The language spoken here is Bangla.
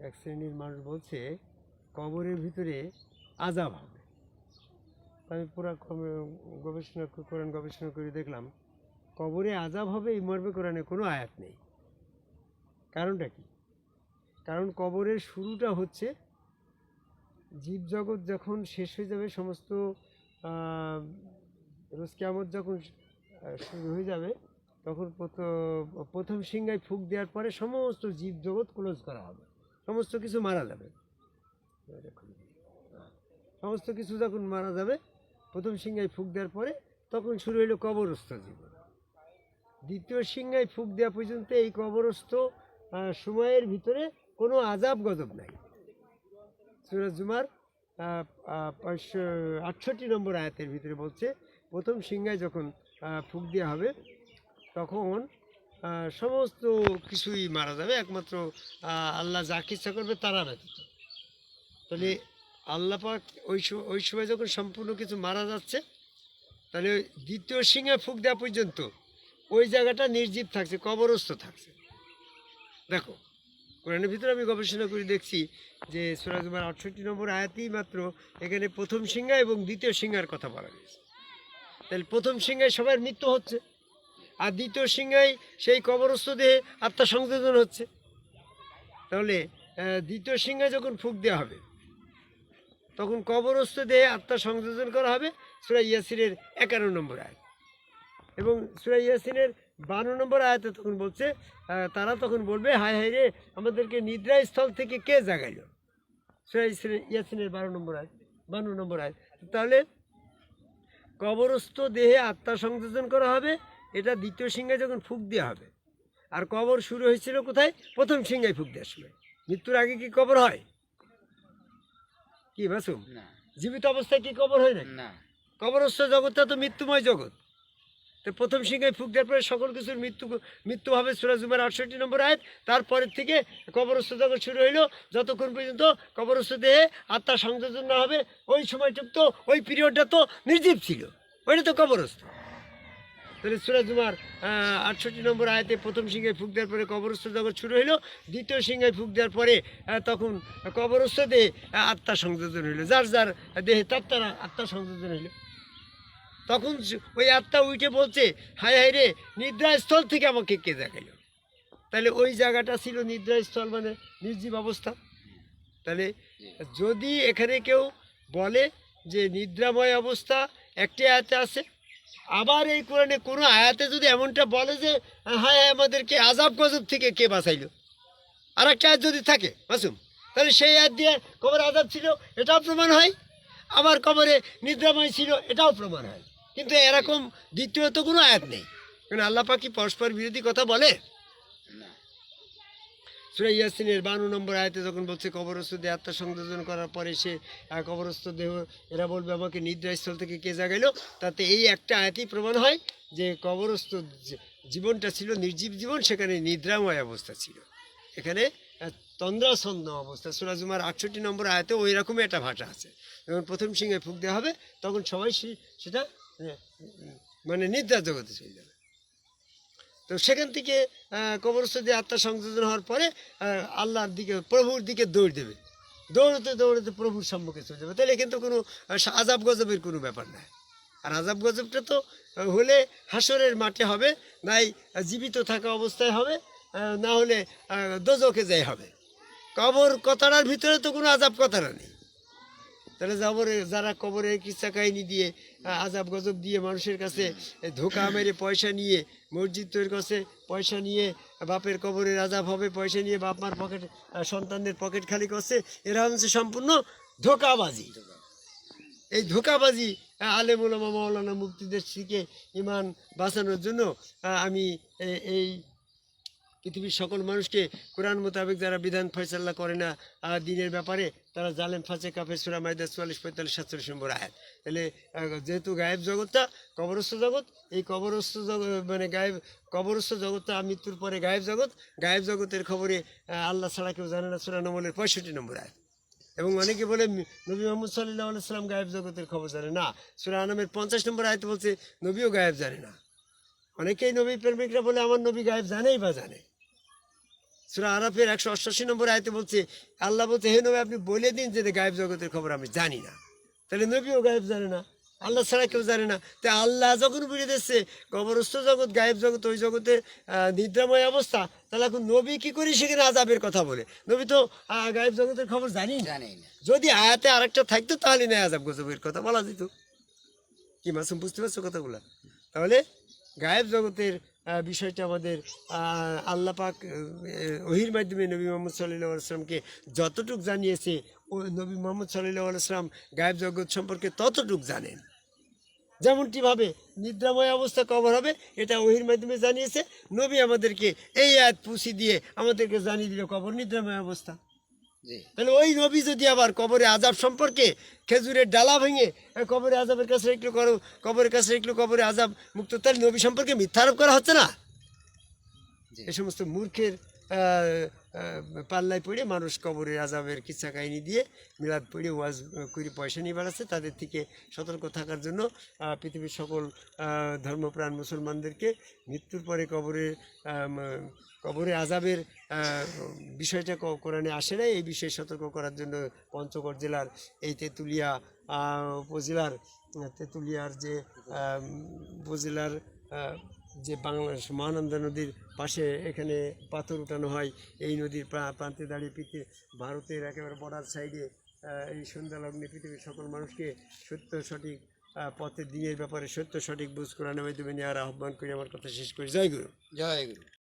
এক শ্রেণির মানুষ বলছে কবরের ভিতরে আজাব হবে। আমি পুরা গবেষণা কোরআন গবেষণা করে দেখলাম কবরে আজাব হবে এই মর্মে কোরআনে কোনো আয়াত নেই। কারণটা কি? কারণ কবরের শুরুটা হচ্ছে জীবজগৎ যখন শেষ হয়ে যাবে সমস্ত আহ, রোজ যখন শুরু হয়ে যাবে তখন প্রথ- প্রথম সিংহায় ফুক দেওয়ার পরে সমস্ত জীবজগৎ ক্লোজ করা হবে। সমস্ত কিছু মারা যাবে। সমস্ত কিছু যখন মারা যাবে প্রথম সিংহায় ফুক দেওয়ার পরে তখন শুরু হইল কবরস্থ জীবন। দ্বিতীয় সিংহায় ফুক দেওয়া পর্যন্ত এই কবরস্থ সময়ের ভিতরে কোনো আজাব গজব নাই। সুরাজ জুমার আহ, আহ, পাঁচশো আটষট্টি নম্বর আয়াতের ভিতরে বলছে প্রথম সিংহায় যখন ফুক দেওয়া হবে তখন সমস্ত কিছুই মারা যাবে, একমাত্র আল্লাহ যা ইচ্ছা করবে তারা ব্যতীত। তাহলে আল্লাহ পাক ওই ওই সময় যখন সম্পূর্ণ কিছু মারা যাচ্ছে, তাহলে ওই দ্বিতীয় সিংহে ফুক দেওয়া পর্যন্ত ওই জায়গাটা নির্জীব থাকছে, কবরস্থ থাকছে। দেখো, কোরআনের ভিতরে আমি গবেষণা করে দেখছি যে সুরাজুমার আটষট্টি নম্বর আয়াতেই মাত্র এখানে প্রথম সিংহা এবং দ্বিতীয় সিংহার কথা বলা গেছে তাহলে প্রথম সিংহায় সবার মৃত্যু হচ্ছে। আর দ্বিতীয় সিংহায় সেই কবরস্থ দেহে আত্মা সংযোজন হচ্ছে। তাহলে দ্বিতীয় সিংহায় যখন ফুক দেওয়া হবে, তখন কবরস্থ দেহে আত্মা সংযোজন করা হবে সুরা ইয়াসিনের একান্ন নম্বর আয়াত। এবং সুরা ইয়াসিনের বান্ন নম্বর আয়াতে তখন বলছে তারা তখন বলবে, হায় হায় রে, আমাদেরকে নিদ্রাস্থল থেকে কে জাগাইল? সুরা ইয়াসিনের- বারো নম্বর আয়াত, বান্ন নম্বর আয়াত। তাহলে, কবরস্থ দেহে আত্মা সংযোজন করা হবে এটা দ্বিতীয় সিংহে যখন ফুক দেওয়া হবে আর কবর শুরু হয়েছিল কোথায়? প্রথম সিংহায় ফুক দেওয়ার সময়। মৃত্যুর আগে কি কবর হয়? কি মাসুম? জীবিত অবস্থায় কি কবর হয় না না। কবরস্থ জগৎটা তো মৃত্যুময় জগৎ। তো প্রথম সিংহায় ফুক দেওয়ার পরে সকল কিছুর মৃত্যু মৃত্যু হবে সুরাজুমার আটষট্টি নম্বর আয়াত তারপরের থেকে কবরস্থ জগৎ শুরু হইল। যতক্ষণ পর্যন্ত কবরস্থ দেহে আত্মা সংযোজন না হবে ওই সময়টুক তো ওই পিরিয়ডটা তো নির্জীব ছিল। ওইটা তো কবরস্থ। তাহলে সুরাজুমার আটষট্টি নম্বর আয়তে প্রথম সিংহায় ফুক দেওয়ার পরে কবরস্থ যখন শুরু হইল দ্বিতীয় সিংহায় ফুক দেওয়ার পরে তখন কবরস্থ দেহে আহ, আত্মা সংযোজন হইল। যার যার দেহে তার তারা আত্মা সংযোজন হইল। তখন ওই আত্মা উঠে বলছে হায় হায় রে নিদ্রাস্থল থেকে আমাকে কে দেখাইল? তাহলে ওই জায়গাটা ছিল নিদ্রাস্থল মানে নির্জীব অবস্থা। তাহলে যদি এখানে কেউ বলে যে নিদ্রাময় অবস্থা একটি আয়াতে আছে আবার এই কোরআনে কোনো আয়াতে যদি এমনটা বলে যে, হায় আমাদেরকে আজাব গজব থেকে কে বাঁচাইলো? আর একটা যদি থাকে, মাসুম, তাহলে সেই আয়াত দিয়ে কবর আজাব ছিল, এটাও প্রমাণ হয়। আবার কবরে নিদ্রাময় ছিল, এটাও প্রমাণ হয়। কিন্তু এরকম দ্বিতীয়ত কোনো আয়াত নেই। কারণ আল্লাহ পাক কি পরস্পর বিরোধী কথা বলে? সুরা ইয়াসিনের বান্ন নম্বর আয়তে যখন বলছে কবরস্থ দেহ আত্মা সংযোজন করার পরে সে কবরস্থ দেহ এরা বলবে আমাকে নিদ্রাস্থল থেকে কে জাগাইলো? তাতে এই একটা আয়াতই প্রমাণ হয় যে কবরস্থ জীবনটা ছিল নির্জীব জীবন সেখানে নিদ্রাময় অবস্থা ছিল। এখানে আহ, তন্দ্রাছন্ন অবস্থা। সুরাজুমার আটষট্টি নম্বর আয়তে ওই রকমই একটা ভাষা আছে। যখন প্রথম সিংহে ফুক দেওয়া হবে তখন সবাই সেটা মানে নিদ্রা জগতে চলে যাবে। তো সেখান থেকে কবরস্থ দিয়ে আত্মা সংযোজন হওয়ার পরে আল্লাহর দিকে, প্রভুর দিকে দৌড় দেবে। দৌড়তে দৌড়তে প্রভুর সম্মুখে চলে যাবে। তাহলে কিন্তু কোনো আজাব গজবের কোনো ব্যাপার নাই। আর আজাব গজবটা তো হলে হাসরের মাঠে হবে, নাই জীবিত থাকা অবস্থায় হবে না হলে দোজকে যাই হবে। কবর কথাটার ভিতরে তো কোনো আজাব কথাটা নেই। তাহলে যাবরে যারা কবরের কিচ্ছা কাহিনী দিয়ে আজাব গজব দিয়ে মানুষের কাছে ধোকা মেরে পয়সা নিয়ে মসজিদ তৈরির কাছে পয়সা নিয়ে বাপের কবরের আজাব হবে পয়সা নিয়ে বাপ মার পকেট সন্তানদের পকেট খালি করছে এরা হচ্ছে সম্পূর্ণ ধোকাবাজি। এই ধোকাবাজি আহ, আলেম ওলামা মাওলানা মুক্তিদের শিখে ইমান বাঁচানোর জন্য আমি এই পৃথিবীর সকল মানুষকে কোরআন মোতাবেক যারা বিধান ফয়সাল্লা করে না দিনের ব্যাপারে তারা জালেম ফাঁসে কাপে সুরা মাইদা চুয়াল্লিশ পঁয়তাল্লিশ সাতচল্লিশ নম্বর আয়াত। তাহলে যেহেতু গায়েব জগৎটা, কবরস্থ জগৎ, এই কবরস্থ জগৎ মানে গায়েব, কবরস্থ জগৎটা মৃত্যুর পরে গায়েব জগৎ, গায়েব জগতের খবরে আল্লাহ ছাড়া কেউ জানে না, সুরা নম্বরের পঁয়ষট্টি নম্বর আয় এবং অনেকে বলে নবী মোহাম্মদ সাল্লাহ সাল্লাম গায়েব জগতের খবর জানে না। সুরা আনামের পঞ্চাশ নম্বর আয়তে বলছে, নবীও গায়েব জানে না। অনেকেই নবী প্রেমিকরা বলে, আমার নবী গায়েব জানেই বা জানে? সুরা আরাফের একশো অষ্টাশি নম্বর আয়তে বলছে, আল্লাহ বলছে, হে নবী, আপনি বলে দিন যে গায়েব জগতের খবর আমি জানি না। তাহলে নবীও গায়েব জানে না আল্লাহ ছাড়া কেউ জানে না। তো আল্লাহ যখন বুঝে দিচ্ছে কবরস্থ জগৎ গায়েব জগৎ ওই জগতে নিদ্রাময় অবস্থা তাহলে এখন নবী কি করি সেখানে আজাবের কথা বলে? নবী তো গায়েব জগতের খবর জানি না। যদি আয়াতে আরেকটা থাকতো তাহলে না আজাব গজবের কথা বলা যেত। কি মাসুম বুঝতে পারছ কথাগুলো? তাহলে গায়েব জগতের বিষয়টা আমাদের আহ, আল্লাহ পাক আহ, ওহির মাধ্যমে নবী মোহাম্মদ সাল্লাহ আসলামকে যতটুক জানিয়েছে ও নবী মোহাম্মদ সাল্লাহ আসলাম গায়েব জগৎ সম্পর্কে ততটুক জানেন। যেমনটিভাবে নিদ্রাময় অবস্থা কবর হবে এটা ওহির মাধ্যমে জানিয়েছে। নবী আমাদেরকে এই আয়াত পুষি দিয়ে আমাদেরকে জানিয়ে দিল কবর নিদ্রাময় অবস্থা। তাহলে ওই নবী যদি আবার কবরে আজাব সম্পর্কে খেজুরের ডালা ভেঙে কবরে আজাবের কাছে একটু করো কবরের কাছে একটু কবরে আজাব মুক্ত তাহলে নবী সম্পর্কে মিথ্যা আরোপ করা হচ্ছে না। এ সমস্ত মূর্খের পাল্লায় পড়ে মানুষ কবরের আজাবের কিচ্ছা কাহিনী দিয়ে মিলাদ পড়ে ওয়াজ করে পয়সা নিয়ে বেড়াচ্ছে। তাদের থেকে সতর্ক থাকার জন্য পৃথিবীর সকল ধর্মপ্রাণ মুসলমানদেরকে মৃত্যুর পরে কবরে কবরে আজাবের বিষয়টা কোরআনে আসে না এই বিষয়ে সতর্ক করার জন্য পঞ্চগড় জেলার এই তেঁতুলিয়া উপজেলার, তেঁতুলিয়ার যে উপজেলার যে বাংলাদেশ মহানন্দা নদীর পাশে এখানে পাথর উঠানো হয়, এই নদীর প্রান্তে দাঁড়িয়ে পৃথিবী ভারতের একেবারে বর্ডার সাইডে এই সুন্দর লগ্নে পৃথিবীর সকল মানুষকে সত্য, সঠিক পথে দিনের ব্যাপারে সত্য, সঠিক বুঝ করানোর মাধ্যমে আর আহ্বান করে। আমার কথা শেষ করি। জয় গুরু। জয় গুরু।